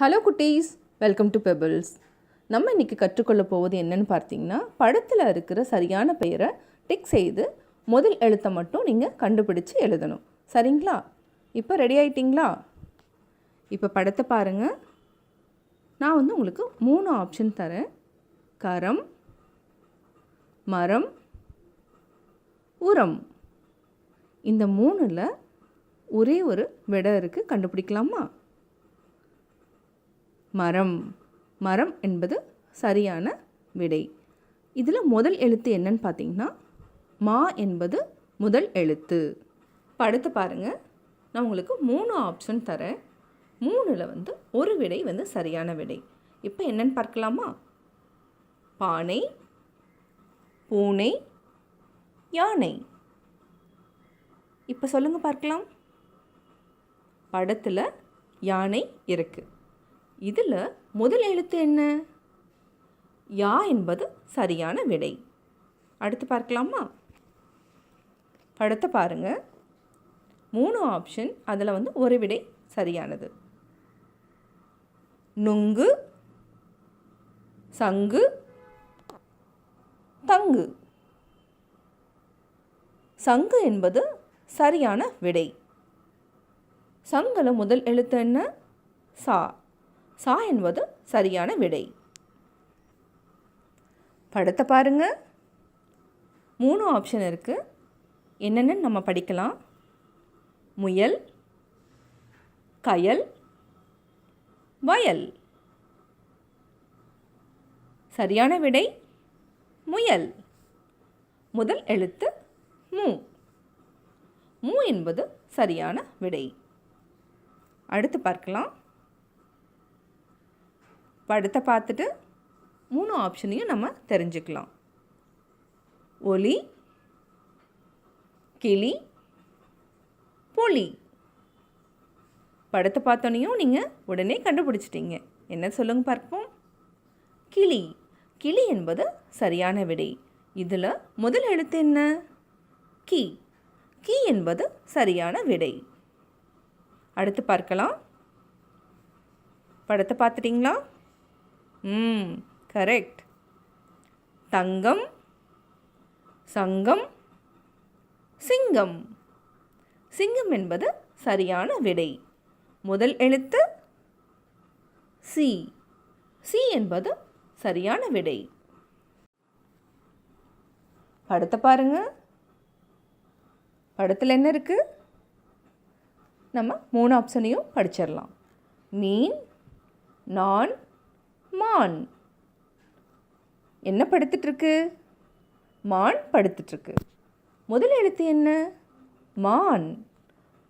Hello குட்டீஸ். Welcome to pebbles நம்ம இன்றைக்கி கற்றுக்கொள்ள போவது என்னென்னு பார்த்தீங்கன்னா படத்தில் இருக்கிற சரியான பெயரை டிக் செய்து முதல் எழுத்தை மட்டும் நீங்கள் கண்டுபிடிச்சு எழுதணும். சரிங்களா? இப்போ ரெடி ஆயிட்டிங்களா? இப்போ படத்தை பாருங்கள் நான் வந்து உங்களுக்கு மூணு ஆப்ஷன் தரேன். கரம் மரம் உரம். இந்த மூணில் ஒரே ஒரு விடை இருக்குது கண்டுபிடிக்கலாமா? மரம். மரம் என்பது சரியான விடை. இதில் முதல் எழுத்து என்னன்னு பார்த்தீங்கன்னா மா என்பது முதல் எழுத்து. படுத்து பாருங்கள் நான் உங்களுக்கு மூணு ஆப்ஷன் தரேன். மூணில் வந்து ஒரு விடை வந்து சரியான விடை. இப்போ என்னன்னு பார்க்கலாமா? பானை பூனை யானை. இப்போ சொல்லுங்கள் பார்க்கலாம். படத்தில் யானை இருக்குது இதில் முதல் எழுத்து என்ன? யா என்பது சரியான விடை. அடுத்து பார்க்கலாமா? படத்தை பாருங்கள் மூணு ஆப்ஷன் அதில் வந்து ஒரு விடை சரியானது. நுங்கு சங்கு தங்கு. சங்கு என்பது சரியான விடை. சங்கில் முதல் எழுத்து என்ன? சா. சா என்பது சரியான விடை. படத்தை பாருங்க. மூணு ஆப்ஷன் இருக்குது என்னென்னு நம்ம படிக்கலாம். முயல் கயல் வயல். சரியான விடை முயல். முதல் எழுத்து மூ. மூ என்பது சரியான விடை. அடுத்து பார்க்கலாம். படத்தை பார்த்துட்டு மூணு ஆப்ஷனையும் நம்ம தெரிஞ்சுக்கலாம். ஒலி கிளி பொலி. படத்தை பார்த்தோன்னையும் நீங்கள் உடனே கண்டுபிடிச்சிட்டீங்க. என்ன சொல்லுங்க பார்ப்போம். கிளி. கிளி என்பது சரியான விடை. இதில் முதல் எழுத்து என்ன? கி. கி என்பது சரியான விடை. அடுத்து பார்க்கலாம். படத்தை பார்த்துட்டிங்களா? ம் கரெக்ட் தங்கம் சங்கம் சிங்கம். சிங்கம் என்பது சரியான விடை. முதல் எழுத்து சி சி என்பது சரியான விடை. படத்தை பாருங்க. படத்தில் என்ன இருக்குது நம்ம மூணு ஆப்ஷனையும் படிச்சிடலாம் மீன் நான் மான். என்ன படுத்துட்ருக்கு? மான் படுத்துட்ருக்கு. முதல் எழுத்து என்ன? மான்.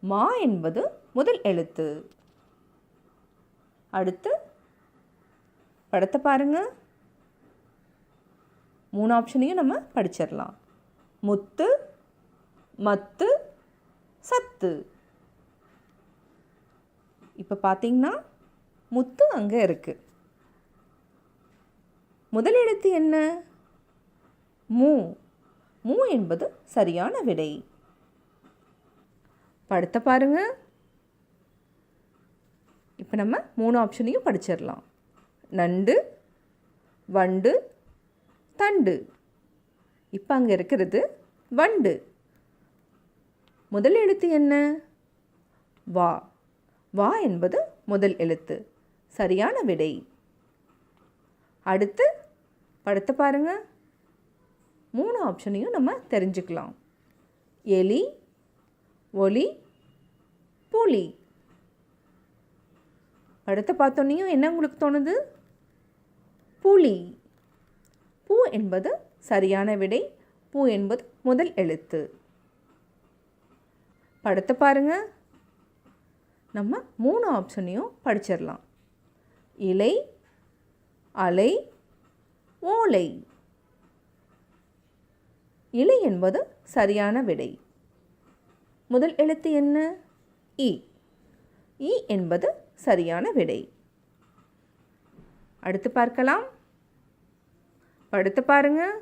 மா என்பது முதல் எழுத்து. அடுத்து படத்தை பாருங்க. மூணு ஆப்ஷனையும் நம்ம படிச்சிடலாம். முத்து மத்து சத்து. இப்போ பார்த்தீங்கன்னா முத்து அங்கே இருக்குது முதல் எழுத்து என்ன? மூ. மூ என்பது சரியான விடை. படுத்த பாருங்க. இப்போ நம்ம மூணு ஆப்ஷனையும் படிச்சிடலாம். நண்டு வண்டு தண்டு. இப்போ அங்கே இருக்கிறது வண்டு. முதல் எழுத்து என்ன? வா. வா என்பது முதல் எழுத்து. சரியான விடை. அடுத்து படத்தை பாருங்கள் மூணு ஆப்ஷனையும் நம்ம தெரிஞ்சுக்கலாம். எலி ஒலி புலி. படத்தை பார்த்தோன்னையும் என்ன உங்களுக்கு தோணுது? புலி. பூ என்பது சரியான விடை. பூ என்பது முதல் எழுத்து. படத்தை பாருங்க. நம்ம மூணு ஆப்ஷனையும் படிச்சிடலாம் இலை அலை ஓலை. இலை என்பது சரியான விடை. முதல் எழுத்து என்ன? இ. இ என்பது சரியான விடை. அடுத்து பார்க்கலாம். படுத்து பாருங்க.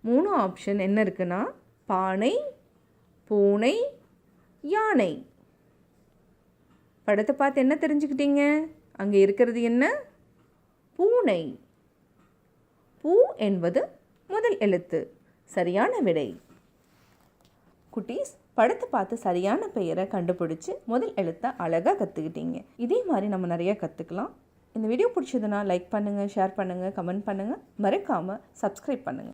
மூணு ஆப்ஷன் என்ன இருக்குன்னா பானை பூனை யானை. படத்தை பார்த்து என்ன தெரிஞ்சுக்கிட்டீங்க? அங்கே இருக்கிறது என்ன? பூனை. பூ என்பது முதல் எழுத்து. சரியான விடை. குட்டீஸ் படத்தை பார்த்து சரியான பெயரை கண்டுபிடிச்சி முதல் எழுத்தை அழகாக கற்றுக்கிட்டீங்க இதே மாதிரி நம்ம நிறைய கற்றுக்கலாம் இந்த வீடியோ பிடிச்சதுன்னா லைக் பண்ணுங்கள் ஷேர் பண்ணுங்கள் கமெண்ட் பண்ணுங்கள் மறக்காமல் சப்ஸ்கிரைப் பண்ணுங்கள்